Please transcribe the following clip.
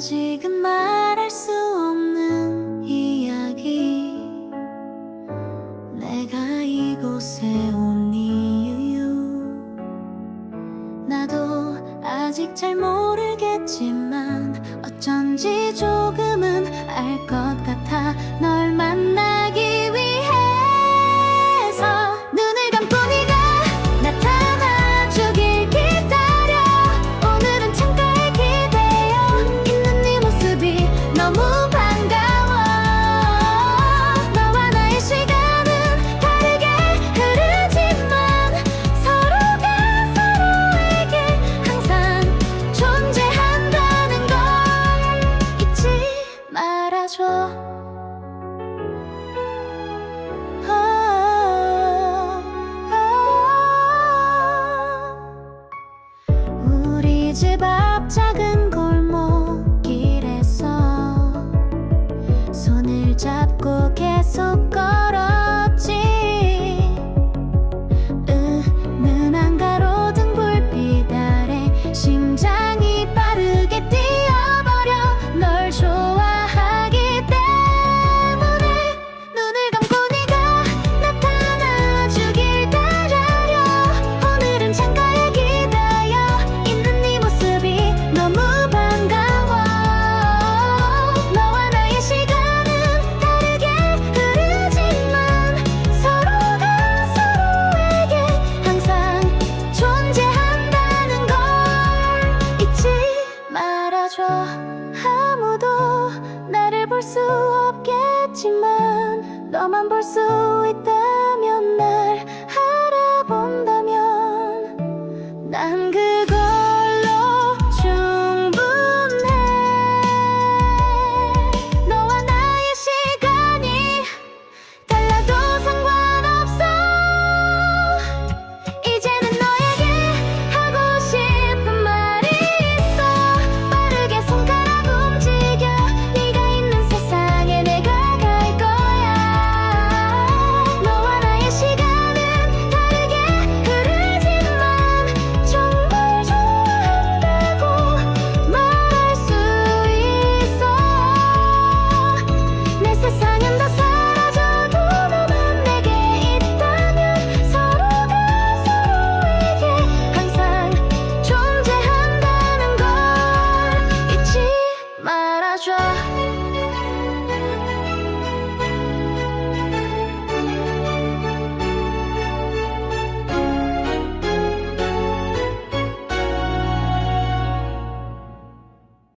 아직은 말할 수 없는 이야기. 내가 이곳에 온 이유 나도 아직 잘 모르겠지만 어쩐지 조금은 알 것 같아. 널 만나기 안아줘 아, 아, 아. 우리 집 앞. 볼 수 없겠지만 너만 볼 수 있다.